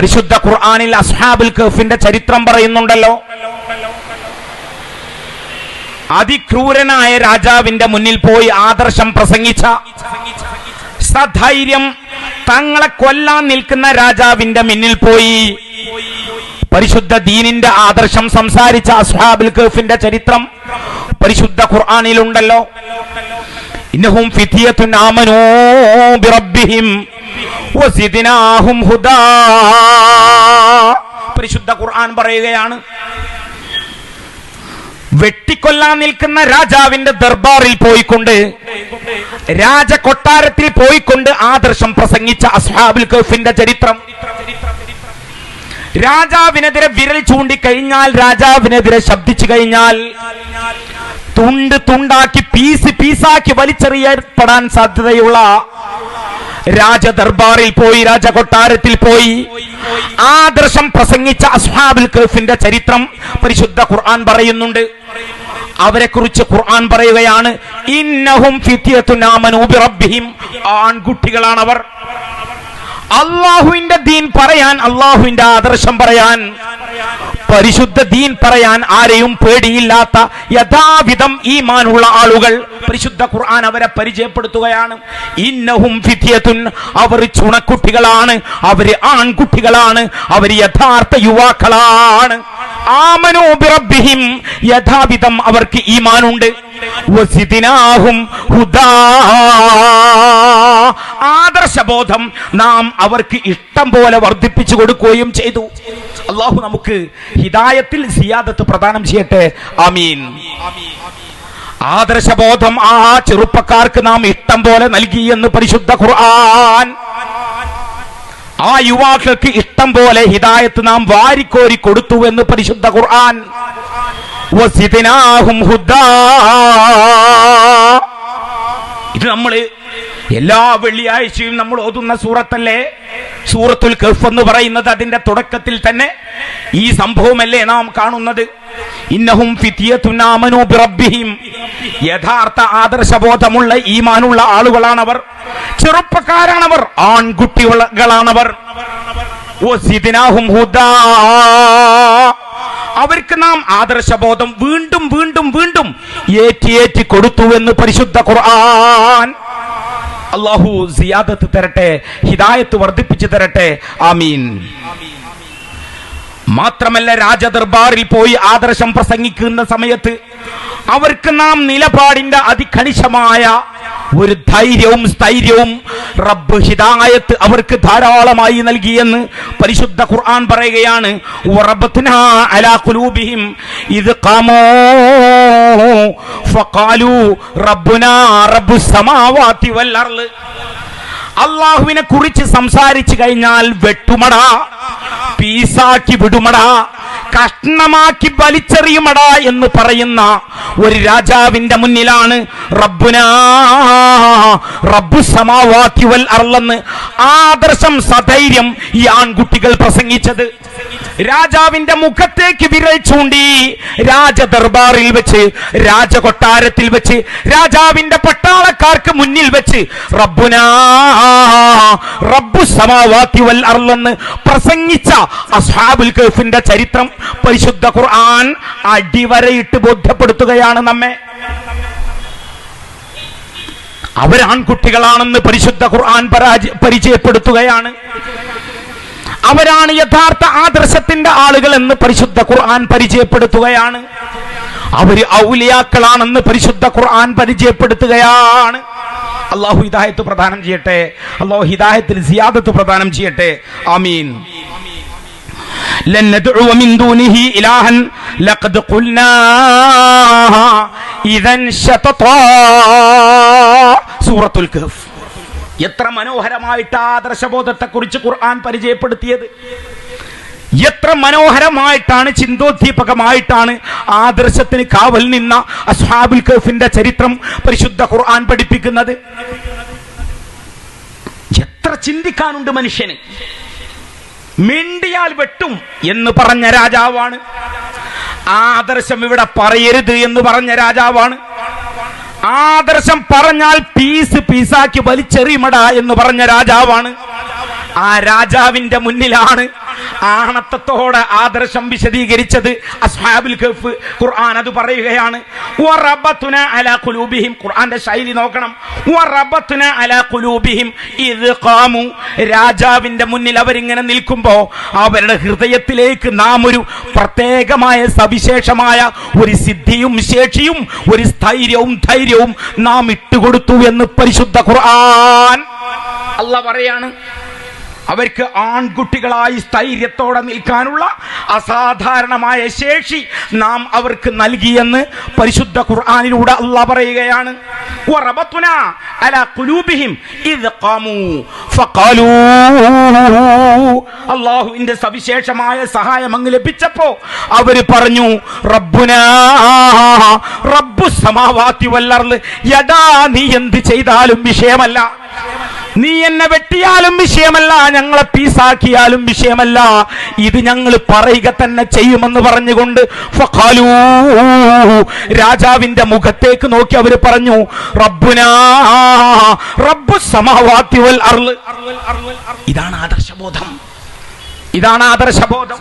പരിശുദ്ധ ഖുർആാനിൽ അസ്ഹാബുൽ കഹഫിന്റെ ചരിത്രം പറയുന്നുണ്ടല്ലോ. അതിക്രൂരനായ രാജാവിന്റെ മുന്നിൽ പോയി ആദർശം പ്രസംഗിച്ച സധൈര്യം തങ്ങളെ കൊല്ലാൻ നിൽക്കുന്ന രാജാവിന്റെ മുന്നിൽ പോയി. പരിശുദ്ധ ദീനിന്റെ ആദർശം സംസാരിച്ച അസ്ഹാബുൽ കഹഫിന്റെ ചരിത്രം പരിശുദ്ധ ഖുർആാനിലുണ്ടല്ലോ. ഇന്നഹും ഫിത്തിയത്തുൻ ആമനൂ ബിറബ്ബിഹിം. പരിശുദ്ധ ഖുർആൻ പറയുകയാണ് വെട്ടിക്കൊല്ലാൻ നിൽക്കുന്ന രാജാവിന്റെ ദർബാറിൽ പോയിക്കൊണ്ട് രാജ കൊട്ടാരത്തിൽ പോയിക്കൊണ്ട് ആദർശം പ്രസംഗിച്ച അസ്ഹാബുൽ കഫിന്റെ ചരിത്രം. രാജാവിനെതിരെ വിരൽ ചൂണ്ടിക്കഴിഞ്ഞാൽ രാജാവിനെതിരെ ശബ്ദിച്ചു കഴിഞ്ഞാൽ തുണ്ട് തുണ്ടാക്കി പീസ് പീസാക്കി വലിച്ചെറിയപ്പെടാൻ സാധ്യതയുള്ള രാജദർബാറിൽ പോയി രാജകൊട്ടാരത്തിൽ പോയി. ആദർശം പ്രസംഗിച്ച അസ്ഹാബുൽ കഫിന്റെ ചരിത്രം പരിശുദ്ധ ഖുർആൻ പറയുന്നുണ്ട്. അവരെ കുറിച്ച് ഖുർആൻ പറയുകയാണ് ഇന്നഹും അവർ ബിറബ്ബിഹിം. ആൺകുട്ടികളാണവർ. അള്ളാഹുവിന്റെ ദീൻ പറയാൻ അള്ളാഹുവിന്റെ ആദർശം പറയാൻ. പരിശുദ്ധ ദീൻ പറയാൻ ആരെയും പേടിയില്ലാത്ത യഥാവിധം ഈമാനുള്ള ആളുകൾ പരിശുദ്ധ ഖുർആൻ അവരെ പരിചയപ്പെടുത്തുകയാണ്. ഇന്നഹും ഫിത്യത്തുൻ അവർ ചുണക്കുട്ടികളാണ് അവർ ആൺകുട്ടികളാണ് അവർ യഥാർത്ഥ യുവാക്കളാണ്. ആമനോ യഥാവിധം അവർക്ക് ഈമാനുണ്ട്. വസിദിനാഹും ഹുദാ. ആദർശബോധം നാം അവർക്ക് ഇഷ്ടം പോലെ വർദ്ധിപ്പിച്ചു കൊടുക്കുകയും ചെയ്തു. അള്ളാഹു നമുക്ക് ഹിദായത്തിൽ സിയാദത്ത് പ്രദാനം ചെയ്യട്ടെ. ആമീൻ. ആദർശബോധം ആ ചെറുപ്പക്കാർക്ക് നാം ഇഷ്ടം പോലെ നൽകി എന്ന് പരിശുദ്ധ ഖുർആൻ. ആ യുവാക്കൾക്ക് ഇഷ്ടം പോലെ ഹിദായത്ത് നാം വാരിക്കോരി കൊടുത്തു എന്ന് പരിശുദ്ധ ഖുർആൻ. ഇത് നമ്മൾ എല്ലാ വെള്ളിയാഴ്ചയും നമ്മൾ ഓതുന്ന സൂറത്തല്ലേ? സൂറത്തുൽ കഫ് എന്ന് പറയുന്നത് അതിന്റെ തുടക്കത്തിൽ തന്നെ ഈ സംഭവമല്ലേ നാം കാണുന്നത്. ഇന്നഹും യഥാർത്ഥ ആദർശബോധമുള്ള ഈമാനുള്ള ആളുകളാണവർ. ചെറുപ്പക്കാരാണവർ ആൺകുട്ടികളാണവർ. അവർക്ക് നാം ആദർശബോധം വീണ്ടും വീണ്ടും വീണ്ടും ഏറ്റി ഏറ്റി കൊടുത്തു എന്ന് പരിശുദ്ധ ഖുർആൻ അള്ളാഹു സിയാദത്ത് തരട്ടെ ഹിദായത്ത് വർദ്ധിപ്പിച്ചു തരട്ടെ. ആമീൻ. മാത്രമല്ല രാജദർബാറിൽ പോയി ആദർശം പ്രസംഗിക്കുന്ന സമയത്ത് അവർക്ക് നാം നിലപാടിന്റെ അതികണിശമായ ഒരു ധൈര്യവും സ്ഥൈര്യവും റബ്ബ് ഹിദായത്ത് അവർക്ക് ധാരാളമായി നൽകിയെന്ന് പരിശുദ്ധ ഖുർആൻ പറയുകയാണ്. ഫഖാലു വൽ അർൾ. അള്ളാഹുവിനെ കുറിച്ച് സംസാരിച്ചു കഴിഞ്ഞാൽ വെട്ടുമടാ പീസാക്കി വിടുമടാ. കഷ്ണമാക്കി വലിച്ചെറിയുമടാ എന്ന് പറയുന്ന ഒരു രാജാവിന്റെ മുന്നിലാണ് റബ്ബുനാ റബ്ബു സമാവാത്തി വൽ ആദർശം സധൈര്യം ഈ ആൺകുട്ടികൾ പ്രസംഗിച്ചത്. രാജാവിന്റെ മുഖത്തേക്ക് വിരൽ ചൂണ്ടി രാജദർബാറിൽ വെച്ച് രാജകൊട്ടാരത്തിൽ വെച്ച് രാജാവിന്റെ പട്ടാളക്കാർക്ക് മുന്നിൽ വെച്ച് റബ്ബുനാ റബ്ബു സമാവാത്തി വൽ അർളെന്ന് പ്രസംഗിച്ച അസ്ഹാബുൽ കഫിന്റെ ചരിത്രം പരിശുദ്ധ ഖുർആൻ അടിവരയിട്ട് ബോധ്യപ്പെടുത്തുകയാണ് നമ്മെ. അവരാൺകുട്ടികളാണെന്ന് പരിശുദ്ധ ഖുർആൻ പരാജ- പരിചയപ്പെടുത്തുകയാണ്. അവരാണ് യഥാർത്ഥ ആദർശത്തിന്റെ ആളുകൾ എന്ന് പരിശുദ്ധ ഖുർആൻ പരിചയപ്പെടുത്തുകയാണ് അവര് ഔലിയാക്കളാണെന്ന് പരിശുദ്ധ ഖുർആൻ പരിചയപ്പെടുത്തുകയാണ് അള്ളാഹു ഹിദായത്ത് പ്രദാനം ചെയ്യട്ടെ അള്ളാഹു ഹിദായത്തിൽ സിയാദത്ത് പ്രദാനം ചെയ്യട്ടെ ആമീൻ لن ندعو من دونه إلها لقد قلنا إذا شططا സൂറത്തുൽ കഹഫ് എത്ര മനോഹരമായിട്ട് ആദർശബോധത്തെ കുറിച്ച് ഖുർആൻ പരിചയപ്പെടുത്തിയത്? എത്ര മനോഹരമായിട്ടാണ് ചിന്തോദ്ദീപകമായിട്ടാണ് ആദർശത്തിന് കാവൽ നിന്ന അസ്ഹാബുൽ കഫിന്റെ ചരിത്രം പരിശുദ്ധ ഖുർആൻ പഠിപ്പിക്കുന്നത്? എത്ര ചിന്തിക്കാനുണ്ട് മനുഷ്യന്? മിണ്ടിയാൽ വെട്ടും എന്ന് പറഞ്ഞ രാജാവാണ്. ആദർശം ഇവിടെ പറയരുത് എന്ന് പറഞ്ഞ രാജാവാണ്. ആദർശം പറഞ്ഞാൽ പീസ് പീസാക്കി വലിച്ചെറിയുമട എന്ന് പറഞ്ഞ രാജാവാണ്. ആ രാജാവിന്റെ മുന്നിലാണ് ആണത്തത്തോടെ ആദർശം വിശദീകരിച്ചത് അസ്ഹാബുൽ കഹ്ഫ് ഖുർആൻ അത് പറയുകയാണ്. അലാ ഖുലൂബിഹിം. ഖുർആന്റെ ശൈലി നോക്കണം. വറബത്തുന അലാ ഖുലൂബിഹിം. ഇദ് ഖാമു. രാജാവിന്റെ മുന്നിൽ അവരിങ്ങനെ നിൽക്കുമ്പോൾ അവരുടെ ഹൃദയത്തിലേക്ക് നാം ഒരു പ്രത്യേകമായ സവിശേഷമായ ഒരു സിദ്ധിയും ശേഷിയും ഒരു സ്ഥൈര്യവും ധൈര്യവും നാം ഇട്ടുകൊടുത്തു എന്ന് പരിശുദ്ധ ഖുർആൻ. അല്ല പറയാണ് അവർക്ക് ആൺകുട്ടികളായി സ്ഥൈര്യത്തോടെ നിൽക്കാനുള്ള അസാധാരണമായ ശേഷി നാം അവർക്ക് നൽകിയെന്ന് പരിശുദ്ധ ഖുർആാനിലൂടെ അല്ല പറയുകയാണ്. അള്ളാഹുവിന്റെ സവിശേഷമായ സഹായം അങ്ങ് ലഭിച്ചപ്പോ അവർ പറഞ്ഞു റബ്ബുനാ റബ്ബു സമാവാത്തി വല്ലർന്ന് യടാ നീ എന്ത് ചെയ്താലും വിഷയമല്ല. നീ എന്നെ വെട്ടിയാലും വിഷയമല്ല ഞങ്ങളെ പീസാക്കിയാലും വിഷയമല്ല. ഇത് ഞങ്ങൾ പറയുക തന്നെ ചെയ്യുമെന്ന് പറഞ്ഞുകൊണ്ട് രാജാവിന്റെ മുഖത്തേക്ക് നോക്കി അവർ പറഞ്ഞു റബ്ബു സമാവാത്തി വൽ അർൾ. ഇതാണ് ആദർശബോധം. ഇതാണ് ആദർശബോധം.